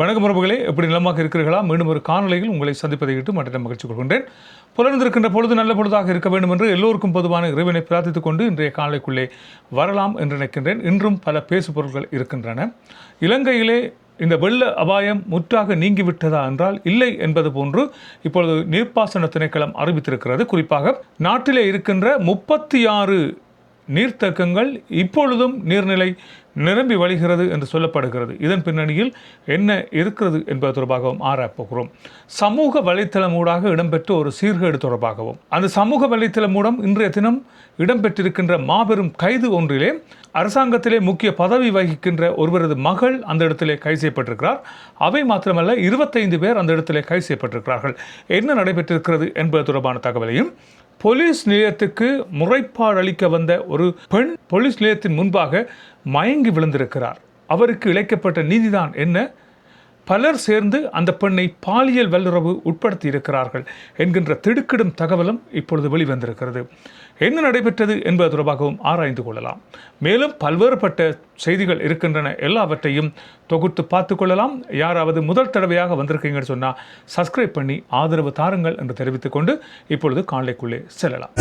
வணக்கம் உறவுகளே. எப்படி நிலமாக இருக்கிறீர்களா? மீண்டும் ஒரு காணொலியில் உங்களை சந்திப்பதை இட்டு மற்ற மகிழ்ச்சி கொள்கின்றேன். புலர்ந்திருக்கின்ற பொழுது நல்ல பொழுதாக இருக்க வேண்டும் என்று எல்லோருக்கும் பொதுவான இறைவனை பிரார்த்தித்துக் கொண்டு இன்றைய காணொலிக்குள்ளே வரலாம் என்று நினைக்கின்றேன். இன்றும் பல பேசு பொருட்கள் இருக்கின்றன. இலங்கையிலே இந்த வெள்ள அபாயம் முற்றாக நீங்கிவிட்டதா என்றால் இல்லை என்பது போன்று இப்பொழுது நீர்ப்பாசன திணைக்களம் அறிவித்திருக்கிறது. குறிப்பாக நாட்டிலே இருக்கின்ற முப்பத்தி ஆறு நீர்த்தேக்கங்கள் இப்பொழுதும் நீர்நிலை நிரம்பி வழிகிறது என்று சொல்லப்படுகிறது. இதன் பின்னணியில் என்ன இருக்கிறது என்பது தொடர்பாகவும் ஆராயப்போகிறோம் சமூக வலைத்தளம் ஊடாக இடம்பெற்ற ஒரு சீர்கேடு தொடர்பாகவும் அந்த சமூக வலைத்தளம் மூலம் இன்றைய தினம் இடம்பெற்றிருக்கின்ற மாபெரும் கைது ஒன்றிலே அரசாங்கத்திலே முக்கிய பதவி வகிக்கின்ற ஒருவரது மகள் அந்த இடத்திலே கைது செய்யப்பட்டிருக்கிறார். அவை மாத்திரமல்ல இருபத்தைந்து பேர் அந்த இடத்திலே கைது செய்யப்பட்டிருக்கிறார்கள். என்ன நடைபெற்றிருக்கிறது என்பது தொடர்பான தகவலையும் போலீஸ் நிலையத்துக்கு முறைப்பாடு அளிக்க வந்த ஒரு பெண் போலீஸ் நிலையத்தின் முன்பாக மயங்கி விழுந்திருக்கிறார். அவருக்கு இழைக்கப்பட்ட நீதிதான் என்ன? பலர் சேர்ந்து அந்த பெண்ணை பாலியல் வல்லுறவு உட்படுத்தி இருக்கிறார்கள் என்கின்ற திடுக்கிடும் தகவலும் இப்பொழுது வெளிவந்திருக்கிறது. என்ன நடைபெற்றது என்பது தொடர்பாகவும் ஆராய்ந்து கொள்ளலாம். மேலும் பல்வேறுபட்ட செய்திகள் இருக்கின்றன. எல்லாவற்றையும் தொகுத்து பார்த்து கொள்ளலாம். யாராவது முதல் தடவையாக வந்திருக்கீங்கன்னு சொன்னால் சப்ஸ்கிரைப் பண்ணி ஆதரவு தாருங்கள் என்று தெரிவித்துக்கொண்டு இப்பொழுது காலைக்குள்ளே செல்லலாம்.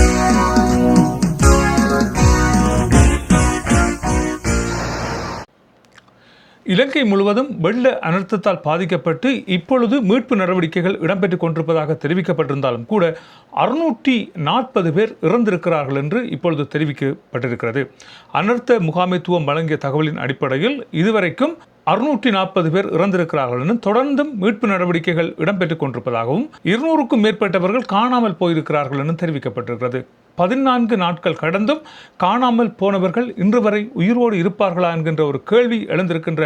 இலங்கை முழுவதும் வெள்ள அனர்த்தத்தால் பாதிக்கப்பட்டு இப்பொழுது மீட்பு நடவடிக்கைகள் இடம்பெற்றுக் கொண்டிருப்பதாக தெரிவிக்கப்பட்டிருந்தாலும் கூட அறுநூற்றி நாற்பது பேர் இறந்திருக்கிறார்கள் என்று இப்பொழுது தெரிவிக்கப்பட்டிருக்கிறது. அனர்த்த முகாமைத்துவம் வழங்கிய தகவலின் அடிப்படையில் இதுவரைக்கும் அறுநூற்றி நாற்பது பேர் இறந்திருக்கிறார்கள் என்றும் தொடர்ந்தும் மீட்பு நடவடிக்கைகள் இடம்பெற்றுக் கொண்டிருப்பதாகவும் இருநூறுக்கும் மேற்பட்டவர்கள் காணாமல் போயிருக்கிறார்கள் என்றும் தெரிவிக்கப்பட்டிருக்கிறது. பதினான்கு நாட்கள் கடந்தும் காணாமல் போனவர்கள் இன்று வரை உயிரோடு இருப்பார்களா என்கின்ற ஒரு கேள்வி எழுந்திருக்கின்ற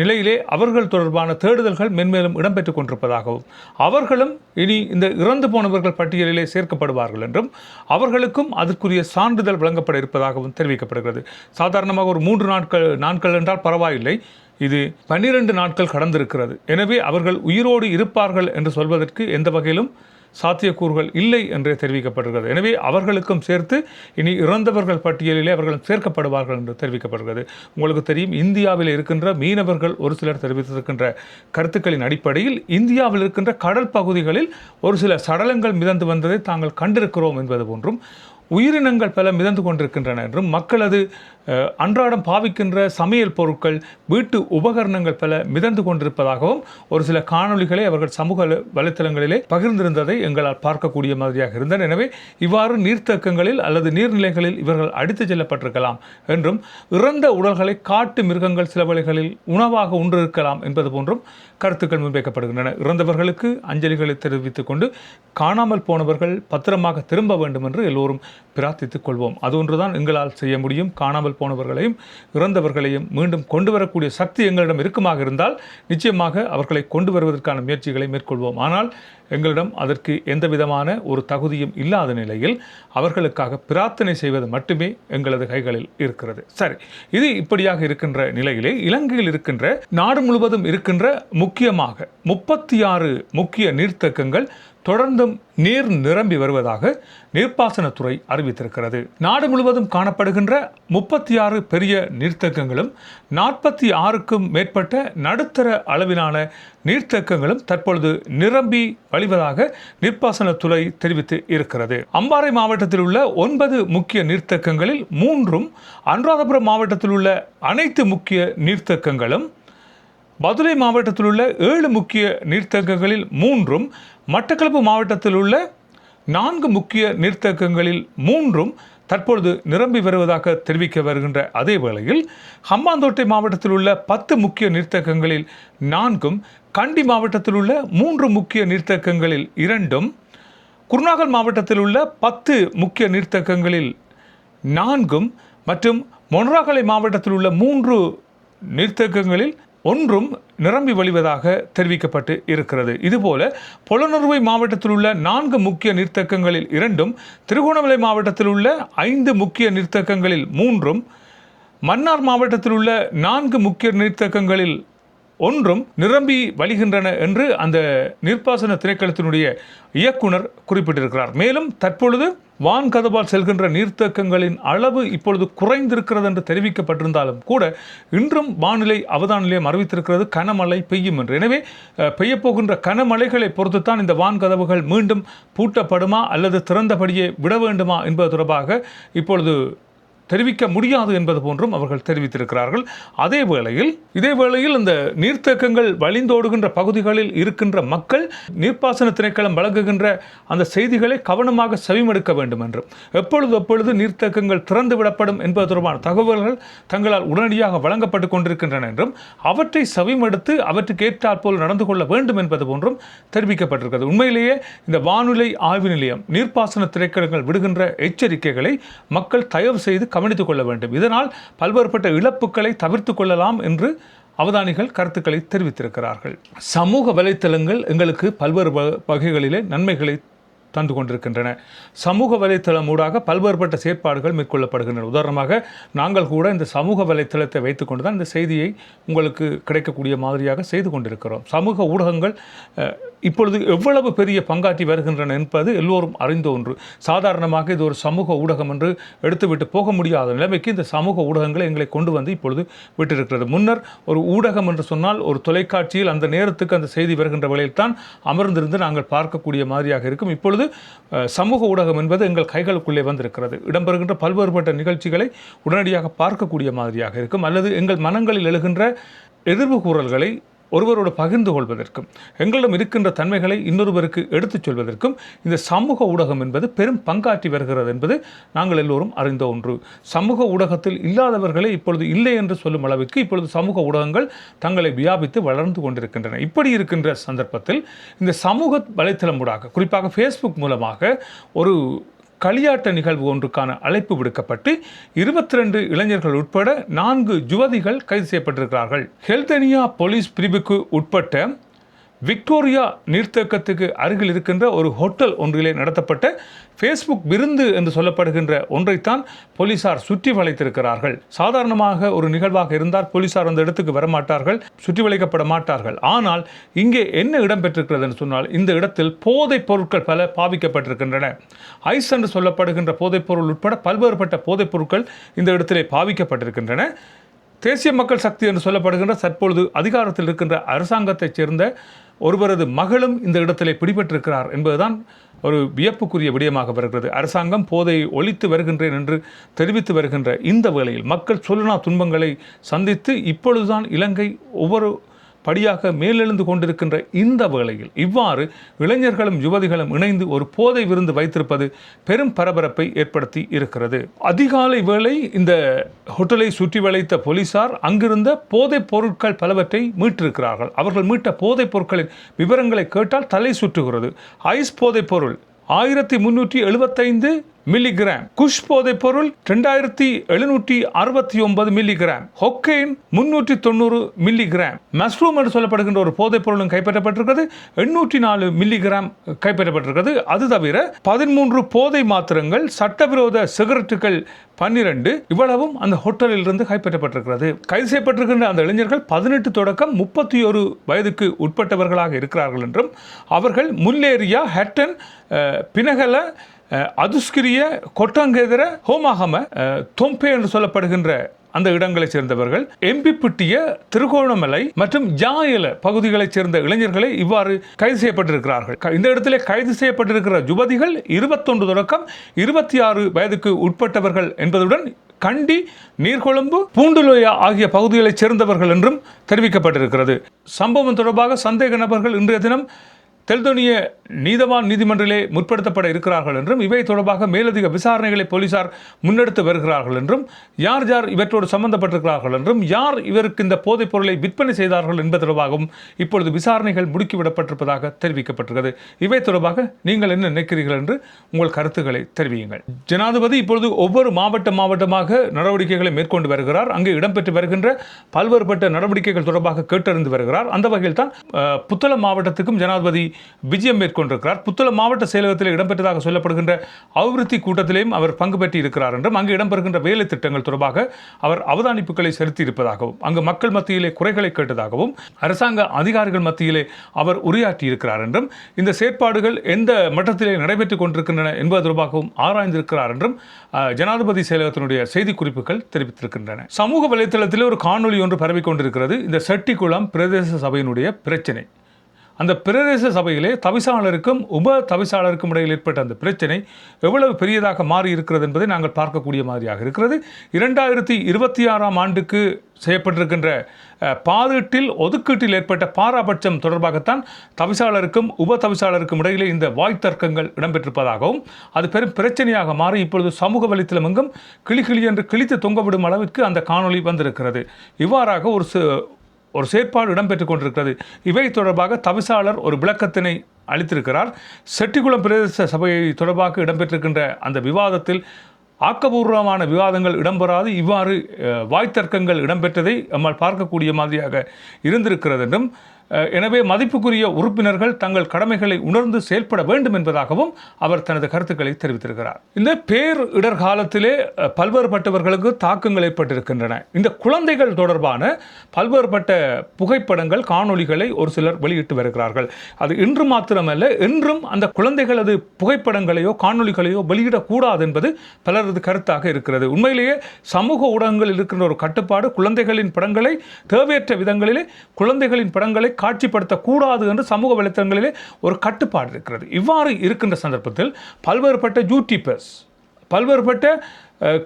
நிலையிலே அவர்கள் தொடர்பான தேடுதல்கள் மென்மேலும் இடம்பெற்றுக் கொண்டிருப்பதாகவும் அவர்களும் இனி இந்த இறந்து போனவர்கள் பட்டியலிலே சேர்க்கப்படுவார்கள் என்றும் அவர்களுக்கும் அதற்குரிய சான்றிதழ் வழங்கப்பட இருப்பதாகவும் தெரிவிக்கப்படுகிறது. சாதாரணமாக ஒரு மூன்று நாட்கள் நாட்கள் என்றால் பரவாயில்லை. இது பன்னிரண்டு நாட்கள் கடந்திருக்கிறது. எனவே அவர்கள் உயிரோடு இருப்பார்கள் என்று சொல்வதற்கு எந்த வகையிலும் சாத்தியக்கூறுகள் இல்லை என்றே தெரிவிக்கப்படுகிறது. எனவே அவர்களுக்கும் சேர்த்து இனி இறந்தவர்கள் பட்டியலிலே அவர்களும் சேர்க்கப்படுவார்கள் என்று தெரிவிக்கப்படுகிறது. உங்களுக்கு தெரியும் இந்தியாவில் இருக்கின்ற மீனவர்கள் ஒரு சிலர் தெரிவித்திருக்கின்ற கருத்துக்களின் அடிப்படையில் இந்தியாவில் இருக்கின்ற கடல் பகுதிகளில் ஒரு சில சடலங்கள் மிதந்து வந்ததை தாங்கள் கண்டிருக்கிறோம் என்பது போன்றும் உயிரினங்கள் பல மிதந்து கொண்டிருக்கின்றன என்றும் மக்களது அன்றாடம் பாவிக்கின்ற சமையல் பொருட்கள் வீட்டு உபகரணங்கள் பல மிதந்து கொண்டிருப்பதாகவும் ஒரு சில காணொளிகளை அவர்கள் சமூக வலைத்தளங்களிலே பகிர்ந்திருந்ததை எங்களால் பார்க்கக்கூடிய மாதிரியாக இருந்தன. எனவே இவ்வாறு நீர்த்தக்கங்களில் அல்லது நீர்நிலைகளில் இவர்கள் அடித்துச் செல்லப்பட்டிருக்கலாம் என்றும் இறந்த உடல்களை காட்டு மிருகங்கள் சில வழிகளில் உணவாக உண்டிருக்கலாம் என்பது போன்றும் கருத்துக்கள் முன்வைக்கப்படுகின்றன. இறந்தவர்களுக்கு அஞ்சலிகளை தெரிவித்துக் கொண்டு காணாமல் போனவர்கள் பத்திரமாக திரும்ப வேண்டும் என்று எல்லோரும் பிரார்த்தித்துக் கொள்வோம். அது ஒன்றுதான் எங்களால் செய்ய முடியும். காணாமல் போனவர்களையும் இறந்தவர்களையும் மீண்டும் கொண்டு வரக்கூடிய சக்தி எங்களிடம் இருக்குமாக இருந்தால் நிச்சயமாக அவர்களை கொண்டு வருவதற்கான முயற்சிகளை மேற்கொள்வோம். ஆனால் எங்களிடம் அதற்கு எந்த விதமான ஒரு தகுதியும் இல்லாத நிலையில் அவர்களுக்காக பிரார்த்தனை செய்வது மட்டுமே எங்களது கைகளில் இருக்கிறது. சரி இது இப்படியாக இருக்கின்ற நிலையிலே இலங்கையில் இருக்கின்ற நாடு முழுவதும் இருக்கின்ற முக்கியமாக முப்பத்தி ஆறு முக்கிய நீர்த்தக்கங்கள் தொடர்ந்தும் நீர் நிரம்பி வருவதாக நீர்ப்பாசனத்துறை அறிவித்திருக்கிறது. நாடு முழுவதும் காணப்படுகின்ற முப்பத்தி ஆறு பெரிய நீர்த்தேக்கங்களும் நாற்பத்தி ஆறுக்கும் மேற்பட்ட நடுத்தர அளவிலான நீர்த்தேக்கங்களும் தற்பொழுது நிரம்பி வழிவதாக நீர்ப்பாசனத்துறை தெரிவித்து இருக்கிறது. அம்பாறை மாவட்டத்தில் உள்ள ஒன்பது முக்கிய நீர்த்தேக்கங்களில் மூன்றும் அனுராதபுரம் மாவட்டத்தில் உள்ள அனைத்து முக்கிய நீர்த்தேக்கங்களும் மதுரை மாவட்டத்தில் உள்ள ஏழு முக்கிய நீர்த்தேக்கங்களில் மூன்றும் மட்டக்களப்பு மாவட்டத்தில் உள்ள நான்கு முக்கிய நீர்த்தேக்கங்களில் மூன்றும் தற்பொழுது நிரம்பி வருவதாக தெரிவிக்க வருகின்ற அதே வேளையில் ஹம்பாந்தோட்டை மாவட்டத்தில் உள்ள பத்து முக்கிய நீர்த்தேக்கங்களில் நான்கும் கண்டி மாவட்டத்தில் உள்ள மூன்று முக்கிய நீர்த்தேக்கங்களில் இரண்டும் குருநாகல் மாவட்டத்தில் உள்ள பத்து முக்கிய நீர்த்தேக்கங்களில் நான்கும் மற்றும் மொனராகலை மாவட்டத்தில் உள்ள மூன்று நீர்த்தேக்கங்களில் ஒன்றும் நிரம்பி வழிவதாக தெரிவிக்கப்பட்டு இருக்கிறது. இதுபோல பொலனறுவை மாவட்டத்தில் உள்ள நான்கு முக்கிய நீர்த்தேக்கங்களில் இரண்டும் திருகோணமலை மாவட்டத்தில் உள்ள ஐந்து முக்கிய நீர்த்தேக்கங்களில் மூன்றும் மன்னார் மாவட்டத்தில் உள்ள நான்கு முக்கிய நீர்த்தேக்கங்களில் ஒன்றும் நிரம்பி வழிகின்றன என்று அந்த நீர்ப்பாசன திணைக்களத்தினுடைய இயக்குனர் குறிப்பிட்டிருக்கிறார். மேலும் தற்பொழுது வான் கதவால் செல்கின்ற நீர்த்தேக்கங்களின் அளவு இப்பொழுது குறைந்திருக்கிறது என்று தெரிவிக்கப்பட்டிருந்தாலும் கூட இன்றும் வானிலை அவதான நிலையம் அறிவித்திருக்கிறது கனமழை பெய்யும் என்று. எனவே பெய்யப்போகின்ற கனமழைகளை பொறுத்துத்தான் இந்த வான் கதவுகள் மீண்டும் பூட்டப்படுமா அல்லது திறந்தபடியே விட வேண்டுமா என்பது தொடர்பாக இப்பொழுது தெரிவிக்க முடியாது என்பது போன்றும் அவர்கள் தெரிவித்திருக்கிறார்கள். அதே வேளையில் இதே வேளையில் இந்த நீர்த்தேக்கங்கள் வழிந்தோடுகின்ற பகுதிகளில் இருக்கின்ற மக்கள் நீர்ப்பாசன திணைக்களம் வழங்குகின்ற அந்த செய்திகளை கவனமாக செவிமடுக்க வேண்டும் என்றும் எப்பொழுது எப்பொழுது நீர்த்தேக்கங்கள் திறந்து விடப்படும் என்பது தொடர்பான தகவல்கள் தங்களால் உடனடியாக வழங்கப்பட்டு கொண்டிருக்கின்றன என்றும் அவற்றை செவிமடுத்து அவற்றுக்கு ஏற்றாற்போல் நடந்து கொள்ள வேண்டும் என்பது போன்றும் தெரிவிக்கப்பட்டிருக்கிறது. உண்மையிலேயே இந்த வானிலை ஆய்வு நிலையம் நீர்ப்பாசன திரைக்கடங்கள் விடுகின்ற எச்சரிக்கைகளை மக்கள் தயவு செய்து கவனித்துக் கொள்ள வேண்டும். இதனால் பல்வேறுபட்ட இழப்புகளை தவிர்த்து கொள்ளலாம் என்று அவதானிகள் கருத்துக்களை தெரிவித்திருக்கிறார்கள். சமூக வலைத்தளங்கள் எங்களுக்கு பல்வேறு வ- வகைகளிலே நன்மைகளை தந்து கொண்டிருக்கின்றன. சமூக வலைத்தளம் ஊடாக பல்வேறுபட்ட செயற்பாடுகள் மேற்கொள்ளப்படுகின்றன. உதாரணமாக நாங்கள் கூட இந்த சமூக வலைத்தளத்தை வைத்துக்கொண்டு தான் இந்த செய்தியை உங்களுக்கு கிடைக்கக்கூடிய மாதிரியாக செய்து கொண்டிருக்கிறோம். சமூக ஊடகங்கள் இப்பொழுது எவ்வளவு பெரிய பங்காற்றி வருகின்றன என்பது எல்லோரும் அறிந்த ஒன்று. சாதாரணமாக இது ஒரு சமூக ஊடகம் என்று எடுத்துவிட்டு போக முடியாத நிலைமைக்கு இந்த சமூக ஊடகங்களை எங்களை கொண்டு வந்து இப்பொழுது விட்டிருக்கிறது. முன்னர் ஒரு ஊடகம் என்று சொன்னால் ஒரு தொலைக்காட்சியில் அந்த நேரத்துக்கு அந்த செய்தி வருகின்ற வேளையில் தான் அமர்ந்திருந்து நாங்கள் பார்க்கக்கூடிய மாதிரியாக இருக்கும். இப்பொழுது சமூக ஊடகம் என்பது எங்கள் கைகளுக்குள்ளே வந்திருக்கிறது. இடம்பெறுகின்ற பல்வேறுபட்ட நிகழ்ச்சிகளை உடனடியாக பார்க்கக்கூடிய மாதிரியாக இருக்கும். அல்லது எங்கள் மனங்களில் எழுகின்ற எதிர்வு கூறல்களை ஒருவரோடு பகிர்ந்து கொள்வதற்கும் எங்களிடம் இருக்கின்ற தன்மைகளை இன்னொருவருக்கு எடுத்துச் சொல்வதற்கும் இந்த சமூக ஊடகம் என்பது பெரும் பங்காற்றி வருகிறது என்பது நாங்கள் எல்லோரும் அறிந்த ஒன்று. சமூக ஊடகத்தில் இல்லாதவர்களே இப்பொழுது இல்லை என்று சொல்லும் அளவுக்கு இப்பொழுது சமூக ஊடகங்கள் தங்களை வியாபித்து வளர்ந்து கொண்டிருக்கின்றன. இப்படி இருக்கின்ற சந்தர்ப்பத்தில் இந்த சமூக வலைத்தளம் ஊடாக குறிப்பாக ஃபேஸ்புக் மூலமாக ஒரு களியாட்ட நிகழ்வு ஒன்றுக்கான அழைப்பு விடுக்கப்பட்டு இருபத்தி ரெண்டு இளைஞர்கள் உட்பட நான்கு யுவதிகள் கைது செய்யப்பட்டிருக்கிறார்கள். ஹெல்தனியா போலீஸ் பிரிவுக்கு உட்பட்ட விக்டோரியா நீர்த்தேக்கத்துக்கு அருகில் இருக்கின்ற ஒரு ஹோட்டல் ஒன்றிலே நடத்தப்பட்ட ஃபேஸ்புக் விருந்து என்று சொல்லப்படுகின்ற ஒன்றைத்தான் போலீசார் சுற்றி வளைத்திருக்கிறார்கள். சாதாரணமாக ஒரு நிகழ்வாக இருந்தால் போலீசார் அந்த இடத்துக்கு வரமாட்டார்கள் சுற்றி வளைக்கப்பட மாட்டார்கள். ஆனால் இங்கே என்ன இடம்பெற்றிருக்கிறது என்று சொன்னால் இந்த இடத்தில் போதைப் பொருட்கள் பல பாவிக்கப்பட்டிருக்கின்றன. ஐஸ் என்று சொல்லப்படுகின்ற போதைப் பொருள் உட்பட பல்வேறுபட்ட போதைப் பொருட்கள் இந்த இடத்திலே பாவிக்கப்பட்டிருக்கின்றன. தேசிய மக்கள் சக்தி என்று சொல்லப்படுகின்ற தற்பொழுது அதிகாரத்தில் இருக்கின்ற அரசாங்கத்தைச் சேர்ந்த ஒருவரது மகளும் இந்த இடத்திலே பிடிபட்டிருக்கிறார் என்பதுதான் ஒரு வியப்புக்குரிய விடயமாக வருகிறது. அரசாங்கம் போதை ஒழித்து வருகின்றேன் என்று தெரிவித்து வருகின்ற இந்த வேளையில் மக்கள் சொல்லுனா துன்பங்களை சந்தித்து இப்பொழுதுதான் இலங்கை ஒவ்வொரு படியாக மேலெழுந்து கொண்டிருக்கின்ற இந்த வேளையில் இவ்வாறு இளைஞர்களும் யுவதிகளும் இணைந்து ஒரு போதை விருந்து வைத்திருப்பது பெரும் பரபரப்பை ஏற்படுத்தி இருக்கிறது. அதிகாலை வேளை இந்த ஹோட்டலை சுற்றி வளைத்த போலீசார் அங்கிருந்த போதைப் பொருட்கள் பலவற்றை மீட்டிருக்கிறார்கள். அவர்கள் மீட்ட போதைப் பொருட்களின் விவரங்களை கேட்டால் தலை சுற்றுகிறது. ஐஸ் போதைப் பொருள் ஆயிரத்தி முன்னூற்றி எழுபத்தைந்து மில்லிகிராம். குஷ் போதைப் பொருள் ரெண்டாயிரத்தி எழுநூற்றி அறுபத்தி ஒன்பது மில்லிகிராம். ஹொக்கெயின் முன்னூற்றி தொண்ணூறு மில்லிகிராம். மஸ்ரூம் என்று சொல்லப்படுகின்ற ஒரு போதைப் பொருளும் கைப்பற்றப்பட்டிருக்கிறது. எண்ணூற்றி நாலு மில்லிகிராம் கைப்பற்றப்பட்டிருக்கிறது. அது தவிர பதிமூன்று போதை மாத்திரங்கள் சட்டவிரோத சிகரெட்டுகள் பன்னிரண்டு இவ்வளவும் அந்த ஹோட்டலில் இருந்து கைப்பற்றப்பட்டிருக்கிறது. கைது செய்யப்பட்டிருக்கின்ற அந்த இளைஞர்கள் பதினெட்டு தொடக்கம் முப்பத்தி ஒரு வயதுக்கு உட்பட்டவர்களாக இருக்கிறார்கள் என்றும் அவர்கள் முல்லேரியா ஹட்டன் பினகல அதுஸ்கிரிய கொட்டங்கெதிர ஹோமாகம தொம்பே என்று சொல்லப்படுகின்ற அந்த இடங்களைச் சேர்ந்தவர்கள் எம்பிப்பிட்டிய திருகோணமலை மற்றும் ஜாயல பகுதிகளைச் சேர்ந்த இளைஞர்களை இவ்வாறு கைது செய்யப்பட்டிருக்கிறார்கள். இந்த இடத்திலே கைது செய்யப்பட்டிருக்கிற யுவதிகள் இருபத்தொன்று தொடக்கம் இருபத்தி ஆறு வயதுக்கு உட்பட்டவர்கள் என்பதுடன் கண்டி நீர்கொழும்பு பூண்டுலோயா ஆகிய பகுதிகளைச் சேர்ந்தவர்கள் என்றும் தெரிவிக்கப்பட்டிருக்கிறது. சம்பவம் தொடர்பாக சந்தேக நபர்கள் இன்றைய தினம் தெல்தோனிய நீதவான் நீதிமன்றிலே முற்படுத்தப்பட இருக்கிறார்கள் என்றும் இவை தொடர்பாக மேலதிக விசாரணைகளை போலீசார் முன்னெடுத்து வருகிறார்கள் என்றும் யார் யார் இவற்றோடு சம்பந்தப்பட்டிருக்கிறார்கள் என்றும் யார் இவருக்கு இந்த போதைப் பொருளை விற்பனை செய்தார்கள் என்பது தொடர்பாகவும் இப்பொழுது விசாரணைகள் முடுக்கிவிடப்பட்டிருப்பதாக தெரிவிக்கப்பட்டிருக்கிறது. இவை தொடர்பாக நீங்கள் என்ன நினைக்கிறீர்கள் என்று உங்கள் கருத்துக்களை தெரிவியுங்கள். ஜனாதிபதி இப்பொழுது ஒவ்வொரு மாவட்ட மாவட்டமாக நடவடிக்கைகளை மேற்கொண்டு வருகிறார். அங்கு இடம்பெற்று வருகின்ற பல்வேறுபட்ட நடவடிக்கைகள் தொடர்பாக கேட்டறிந்து வருகிறார். அந்த வகையில் தான் புத்தளம் மாவட்டத்துக்கும் ஜனாதிபதி விஜயம் மேற்கொண்டிருக்கிறார். புத்தள மாவட்ட செயலகத்தில் இடம்பெற்றதாக சொல்லப்படுகின்ற அபிவிருத்தி கூட்டத்திலேயும் அவர் பங்கு பெற்றிருக்கிறார் என்றும் அங்கு இடம்பெறுகின்ற வேலை திட்டங்கள் தொடர்பாக அவர் அவதானிப்புகளை செலுத்தியிருப்பதாகவும் அங்கு மக்கள் மத்தியிலே குறைகளை கேட்டதாகவும் அரசாங்க அதிகாரிகள் மத்தியிலே அவர் உரையாற்றி இருக்கிறார் என்றும் இந்த செயற்பாடுகள் எந்த மட்டத்திலே நடைபெற்றுக் கொண்டிருக்கின்றன என்பது தொடர்பாகவும் ஆராய்ந்திருக்கிறார் என்றும் ஜனாதிபதி செயலகத்தினுடைய செய்திக்குறிப்புகள் தெரிவித்திருக்கின்றன. சமூக வலைத்தளத்தில் ஒரு காணொளி ஒன்று பரவிக் கொண்டிருக்கிறது. இந்த செட்டிக்குளம் பிரதேச சபையினுடைய பிரச்சனை. அந்த பிரதேச சபையிலே தவிசாளருக்கும் உப தவிசாளருக்கும் இடையில் ஏற்பட்ட அந்த பிரச்சனை எவ்வளவு பெரியதாக மாறி இருக்கிறது என்பதை நாங்கள் பார்க்கக்கூடிய மாதிரியாக இருக்கிறது. இரண்டாயிரத்தி இருபத்தி ஆறாம் ஆண்டுக்கு செய்யப்பட்டிருக்கின்ற பாதீட்டில் ஒதுக்கீட்டில் ஏற்பட்ட பாராபட்சம் தொடர்பாகத்தான் தவிசாளருக்கும் உப தவிசாளருக்கும் இடையிலே இந்த வாய் தர்க்கங்கள் இடம்பெற்றிருப்பதாகவும் அது பெரும் பிரச்சனையாக மாறி இப்பொழுது சமூக வலைத்தளம் எங்கும் கிளி கிளி என்று கிழித்து தொங்கவிடும் அளவிற்கு அந்த காணொளி வந்திருக்கிறது. இவ்வாறாக ஒரு சு- ஒரு செயற்பாடு இடம்பெற்றுக் கொண்டிருக்கிறது. இவை தொடர்பாக தவிசாளர் ஒரு விளக்கத்தினை அளித்திருக்கிறார். செட்டிக்குளம் பிரதேச சபையை தொடர்பாக இடம்பெற்றிருக்கின்ற அந்த விவாதத்தில் ஆக்கபூர்வமான விவாதங்கள் இடம்பெறாது. இவ்வாறு வாய்த்தர்க்கங்கள் இடம்பெற்றதை நம்மால் பார்க்கக்கூடிய மாதிரியாக இருந்திருக்கிறது என்றும் எனவே மதிப்புக்குரிய உறுப்பினர்கள் தங்கள் கடமைகளை உணர்ந்து செயல்பட வேண்டும் என்பதாகவும் அவர் தனது கருத்துக்களை தெரிவித்திருக்கிறார். இந்த பேர் இடர்காலத்திலே பல்வேறுபட்டவர்களுக்கு தாக்கங்கள் ஏற்பட்டிருக்கின்றன. இந்த குழந்தைகள் தொடர்பான பல்வேறுபட்ட புகைப்படங்கள் காணொளிகளை ஒரு சிலர் வெளியிட்டு வருகிறார்கள். அது இன்று மாத்திரமல்ல என்றும் அந்த குழந்தைகளது புகைப்படங்களையோ காணொளிகளையோ வெளியிடக்கூடாது என்பது பலரது கருத்தாக இருக்கிறது. உண்மையிலேயே சமூக ஊடகங்களில் இருக்கின்ற ஒரு கட்டுப்பாடு குழந்தைகளின் படங்களை தேவையற்ற விதங்களிலே குழந்தைகளின் படங்களை காட்சிப்படுத்தக்கூடாது என்று சமூக வலைத்தளங்களிலே ஒரு கட்டுப்பாடு இருக்கிறது. இவ்வாறு இருக்கின்ற சந்தர்ப்பத்தில் பல்வேறுபட்ட யூடியூபர்ஸ் பல்வேறுபட்ட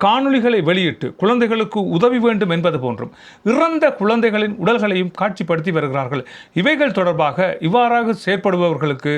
காணொளிகளை வெளியிட்டு குழந்தைகளுக்கு உதவி வேண்டும் என்பது போன்றும் இறந்த குழந்தைகளின் உடல்களையும் காட்சிப்படுத்தி வருகிறார்கள். இவைகள் தொடர்பாக இவ்வாறாக செயற்படுபவர்களுக்கு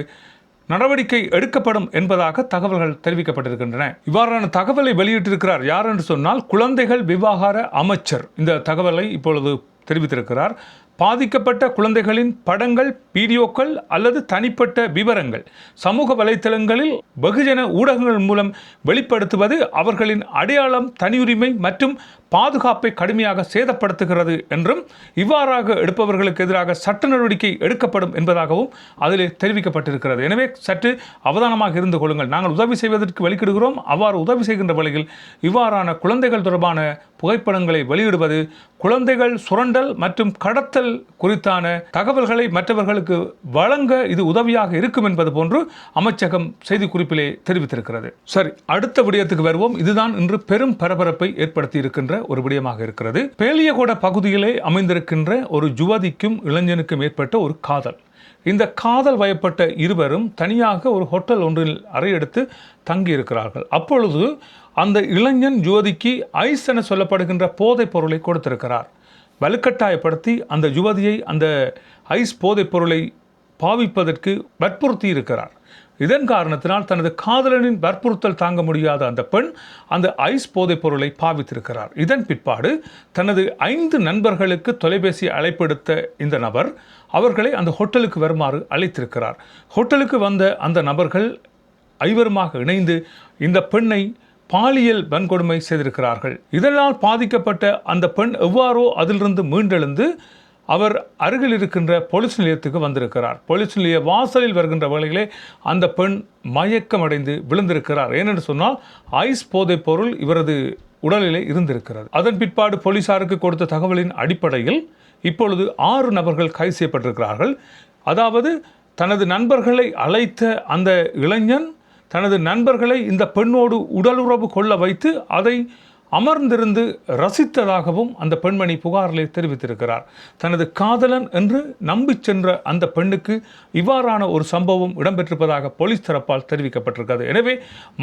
நடவடிக்கை எடுக்கப்படும் என்பதாக தகவல்கள் தெரிவிக்கப்பட்டிருக்கின்றன. இவ்வாறான தகவலை வெளியிட்டிருக்கிறார் யார் என்று சொன்னால் குழந்தைகள் விவகார அமைச்சர். இந்த தகவலை இப்பொழுது தெரிவித்திருக்கிறார் பாதிக்கப்பட்ட குழந்தைகளின் படங்கள் வீடியோக்கள் அல்லது தனிப்பட்ட விவரங்கள். சமூக வலைத்தளங்களில் வெகுஜன ஊடகங்கள் மூலம் வெளிப்படுத்துவது அவர்களின் அடையாளம் தனியுரிமை மற்றும் பாதுகாப்பை கடுமையாக சேதப்படுத்துகிறது என்றும் இவ்வாறாக எடுப்பவர்களுக்கு எதிராக சட்ட நடவடிக்கை எடுக்கப்படும் என்பதாகவும் அதிலே தெரிவிக்கப்பட்டிருக்கிறது. எனவே சற்று அவதானமாக இருந்து கொள்ளுங்கள். நாங்கள் உதவி செய்வதற்கு வெளியிடுகிறோம் அவ்வாறு உதவி செய்கின்ற வழியில் இவ்வாறான குழந்தைகள் தொடர்பான புகைப்படங்களை வெளியிடுவது குழந்தைகள் சுரண்டல் மற்றும் கடத்தல் குறித்தான தகவல்களை மற்றவர்களுக்கு வழங்க இது உதவியாக இருக்கும் என்பது போன்று அமைச்சகம் செய்திக்குறிப்பிலே தெரிவித்திருக்கிறது. சரி அடுத்த விடயத்துக்கு வருவோம். இதுதான் இன்று பெரும் பரபரப்பை ஏற்படுத்தி இருக்கின்ற ஒரு விடயமாக இருக்கிறது. பேலியகோட பகுதியிலே அமைந்திருக்கின்ற ஒரு யுவதிக்கும் இளைஞனுக்கும் ஏற்பட்ட ஒரு காதல். இந்த காதல் வயப்பட்ட இருவரும் தனியாக ஒரு ஹோட்டல் ஒன்றில் அறையெடுத்து தங்கியிருக்கிறார்கள். அப்பொழுது அந்த இளைஞன் யுவதிக்கு ஐஸ் என சொல்லப்படுகின்ற போதைப் பொருளை கொடுத்திருக்கிறார். வலுக்கட்டாயப்படுத்தி அந்த யுவதியை அந்த ஐஸ் போதைப் பொருளை பாவிப்பதற்கு வற்புறுத்தி இருக்கிறார் இதன் காரணத்தினால் தனது காதலனின் வற்புறுத்தல் தாங்க முடியாத அந்த பெண் அந்த ஐஸ் போதைப் பொருளை பாவித்திருக்கிறார். இதன் பிற்பாடு தனது ஐந்து நண்பர்களுக்கு தொலைபேசி அழைப்பெடுத்த இந்த நபர் அவர்களை அந்த ஹோட்டலுக்கு வருமாறு அழைத்திருக்கிறார். ஹோட்டலுக்கு வந்த அந்த நபர்கள் ஐவருமாக இணைந்து இந்த பெண்ணை பாலியல் வன்கொடுமை செய்திருக்கிறார்கள். இதனால் பாதிக்கப்பட்ட அந்த பெண் எவ்வாறோ அதிலிருந்து மீண்டெழுந்து அவர் அருகில் இருக்கின்ற போலீஸ் நிலையத்துக்கு வந்திருக்கிறார். போலீஸ் நிலைய வாசலில் வருகின்ற வேளையிலே அந்த பெண் மயக்கமடைந்து விழுந்திருக்கிறார். ஏனென்று சொன்னால் ஐஸ் போதைப் பொருள் இவரது உடலிலே இருந்திருக்கிறது. அதன் பிற்பாடு போலீசாருக்கு கொடுத்த தகவலின் அடிப்படையில் இப்பொழுது ஆறு நபர்கள் கைது செய்யப்பட்டிருக்கிறார்கள். அதாவது தனது நண்பர்களை அழைத்த அந்த இளைஞன் தனது நண்பர்களை இந்த பெண்ணோடு உடலுறவு கொள்ள வைத்து அதை அமர்ந்திருந்து ரசித்ததாகவும் அந்த பெண்மணி புகாரிலே தெரிவித்திருக்கிறார். தனது காதலன் என்று நம்பி சென்ற அந்த பெண்ணுக்கு இவ்வாறான ஒரு சம்பவம் இடம்பெற்றிருப்பதாக போலீஸ் தரப்பால் தெரிவிக்கப்பட்டிருக்கிறது. எனவே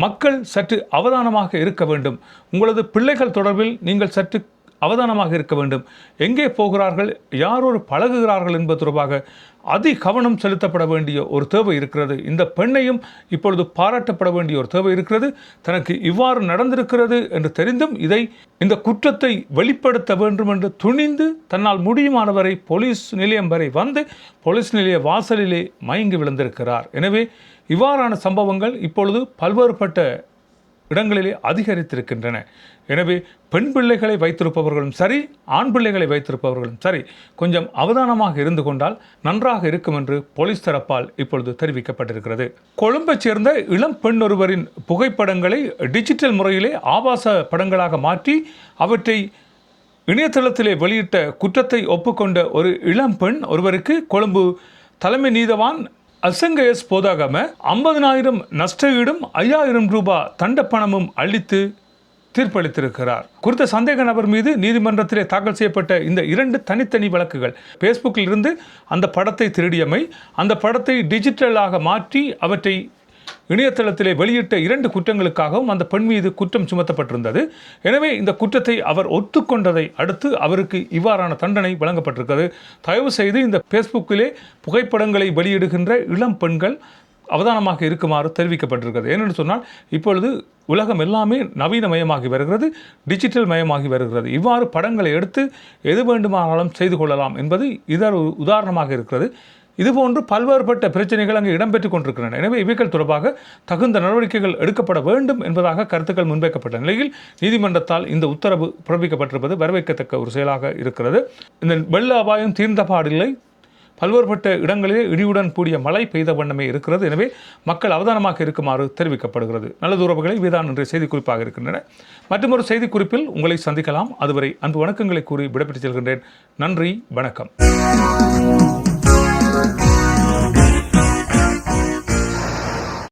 மக்கள் சற்று அவதானமாக இருக்க வேண்டும். உங்களது பிள்ளைகள் தொடர்பில் நீங்கள் சற்று அவதானமாக இருக்க வேண்டும். எங்கே போகிறார்கள்? யாரோடு பழகுகிறார்கள் என்பது தொடர்பாக அதி கவனம் செலுத்தப்பட வேண்டிய ஒரு தேவை இருக்கிறது. இந்த பெண்ணையும் இப்பொழுது பாராட்டப்பட வேண்டிய ஒரு தேவை இருக்கிறது. தனக்கு இவ்வாறு நடந்திருக்கிறது என்று தெரிந்தும் இதை இந்த குற்றத்தை வெளிப்படுத்த வேண்டும் என்று துணிந்து தன்னால் முடியுமானவரை போலீஸ் நிலையம் வரை வந்து போலீஸ் நிலைய வாசலிலே மயங்கி விழுந்திருக்கிறார். எனவே இவ்வாறான சம்பவங்கள் இப்பொழுது பல்வேறுபட்ட இடங்களிலே அதிகரித்திருக்கின்றன. எனவே பெண் பிள்ளைகளை வைத்திருப்பவர்களும் சரி ஆண் பிள்ளைகளை வைத்திருப்பவர்களும் சரி கொஞ்சம் அவதானமாக இருந்து கொண்டால் நன்றாக இருக்கும் என்று போலீஸ் தரப்பால் இப்பொழுது தெரிவிக்கப்பட்டிருக்கிறது. கொழும்பைச் சேர்ந்த இளம் பெண் ஒருவரின் புகைப்படங்களை டிஜிட்டல் முறையிலே ஆபாச படங்களாக மாற்றி அவற்றை இணையதளத்திலே வெளியிட்ட குற்றத்தை ஒப்புக்கொண்ட ஒரு இளம் பெண் ஒருவருக்கு கொழும்பு தலைமை நீதவான் அசங்க எஸ் போதாகம ஐம்பதனாயிரம் நஷ்ட ஈடும் ஐயாயிரம் ரூபாய் தண்டப்பணமும் அளித்து தீர்ப்பளித்திருக்கிறார். குறித்த சந்தேக நபர் மீது நீதிமன்றத்திலே தாக்கல் செய்யப்பட்ட இந்த இரண்டு தனித்தனி வழக்குகள் ஃபேஸ்புக்கில் இருந்து அந்த படத்தை திருடியமை அந்த படத்தை டிஜிட்டலாக மாற்றி அவற்றை இணையதளத்திலே வெளியிட்ட இரண்டு குற்றங்களுக்காகவும் அந்த பெண் மீது குற்றம் சுமத்தப்பட்டிருந்தது. எனவே இந்த குற்றத்தை அவர் ஒத்துக்கொண்டதை அடுத்து அவருக்கு இவ்வாறான தண்டனை வழங்கப்பட்டிருக்கிறது. தயவு செய்து இந்த ஃபேஸ்புக்கிலே புகைப்படங்களை வெளியிடுகின்ற இளம் பெண்கள் அவதானமாக இருக்குமாறு தெரிவிக்கப்பட்டிருக்கிறது. ஏனென்று சொன்னால் இப்பொழுது உலகம் எல்லாமே நவீனமயமாகி வருகிறது டிஜிட்டல் மயமாகி வருகிறது. இவ்வாறு படங்களை எடுத்து எது வேண்டுமானாலும் செய்து கொள்ளலாம் என்பது இதர் உதாரணமாக இருக்கிறது. இதுபோன்று பல்வேறுபட்ட பிரச்சனைகள் அங்கு இடம்பெற்றுக் கொண்டிருக்கின்றன. எனவே இவைகள் தொடர்பாக தகுந்த நடவடிக்கைகள் எடுக்கப்பட வேண்டும் என்பதாக கருத்துக்கள் முன்வைக்கப்பட்ட நிலையில் நீதிமன்றத்தால் இந்த உத்தரவு பிறப்பிக்கப்பட்டிருப்பது வரவேற்கத்தக்க ஒரு செயலாக இருக்கிறது. இந்த வெள்ள அபாயம் தீர்ந்த பாடில்லை. பல்வேறுபட்ட இடங்களிலே இடியுடன் கூடிய மழை பெய்த வண்ணமே இருக்கிறது. எனவே மக்கள் அவதானமாக இருக்குமாறு தெரிவிக்கப்படுகிறது. நல்ல உறவுகளை வீதான் இன்றைய செய்திக்குறிப்பாக இருக்கின்றன. மற்றொரு செய்திக்குறிப்பில் உங்களை சந்திக்கலாம். அதுவரை அன்பு வணக்கங்களை கூறி விடைபெற்று செல்கின்றேன். நன்றி வணக்கம்.